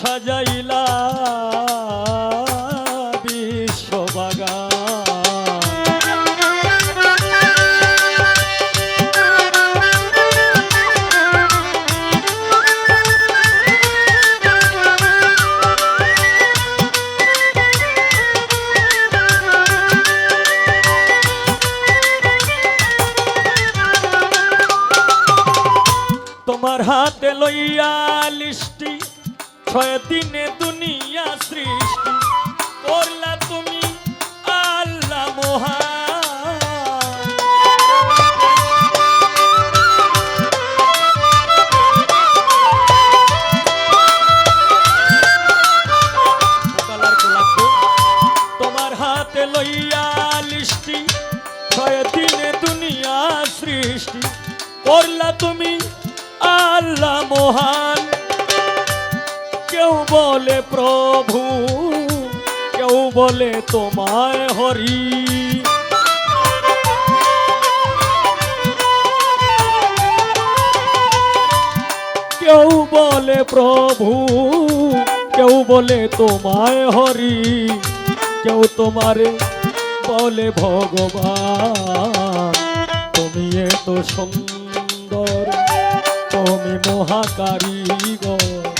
সাজাইলা তোমার হাতে লইয়া লিষ্টি ছয় দিনে দুনিয়া সৃষ্টি করলা তুমি আল্লাহ লইয়া লিষ্টি সৃষ্টি তুমি আল্লাহ মহান। কেউ বলে প্রভু, কেউ বলে তোমায় হরি। কেউ বলে প্রভু, কেউ বলে তোমায় হরি। কেউ তোমারে বলে ভগবান, তুমি এত সুন্দর, তুমি মহাকারী মহাকারিগর।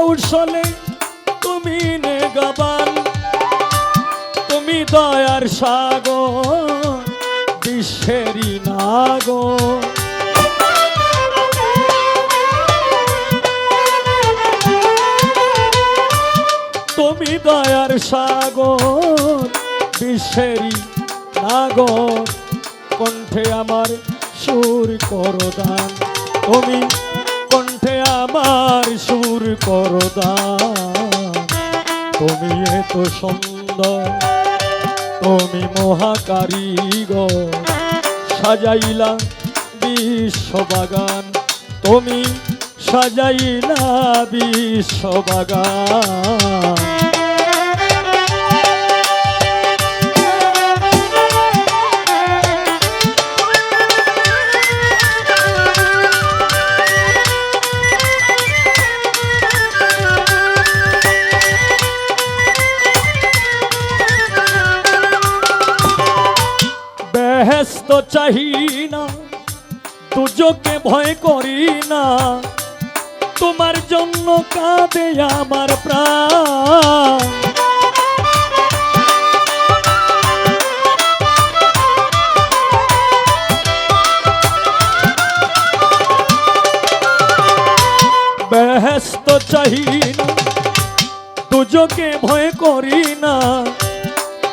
কৌশলে তুমি নেগাবান, তুমি দয়ার সাগর, বিশ্বেরই নাগর। তুমি দয়ার সাগর, বিশ্বেরই নাগর। কণ্ঠে আমার সুর করদান তুমি আমার সুর করদা তুমি এত সুন্দর তুমি মহাকারিগ সাজাইলা বিশ্ববাগান তুমি সাজাইলা বিশ্ববাগান। বেহেস্ত চাহি না দুজকে ভয় করি না। তোমার জন্য কাঁদে আমার প্রাণ। বেহেস্ত চাহি না দুজকে ভয় করি না।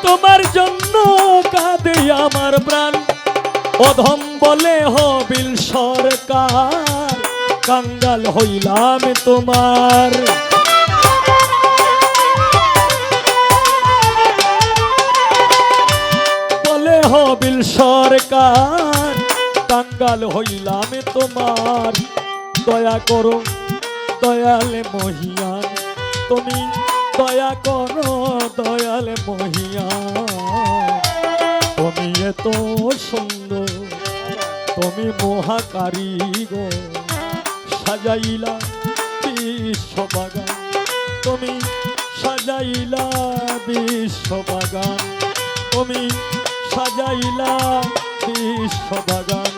তোমার জন্য কাঁদে আমার প্রাণ। অধম বলে হবিল সরকার, কাঙ্গাল হইলাম তোমার। বলে হবিল সরকার, কাঙ্গাল হইলাম তোমার। দয়া করো, দয়ালে মহিয়ান, তুমি দয়া করো, দয়াল মহিয়া তুমি এত সুন্দর তুমি মহাকারিগর সাজাইলা বিশ্ববাগান। তুমি সাজাইলা বিশ্ববাগান। তুমি সাজাইলা বিশ্ববাগান।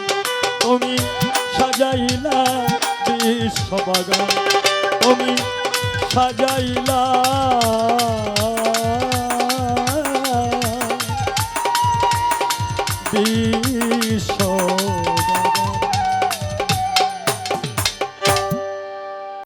তুমি সাজাইলা বিশ্ববাগান। তুমি সাজাইলা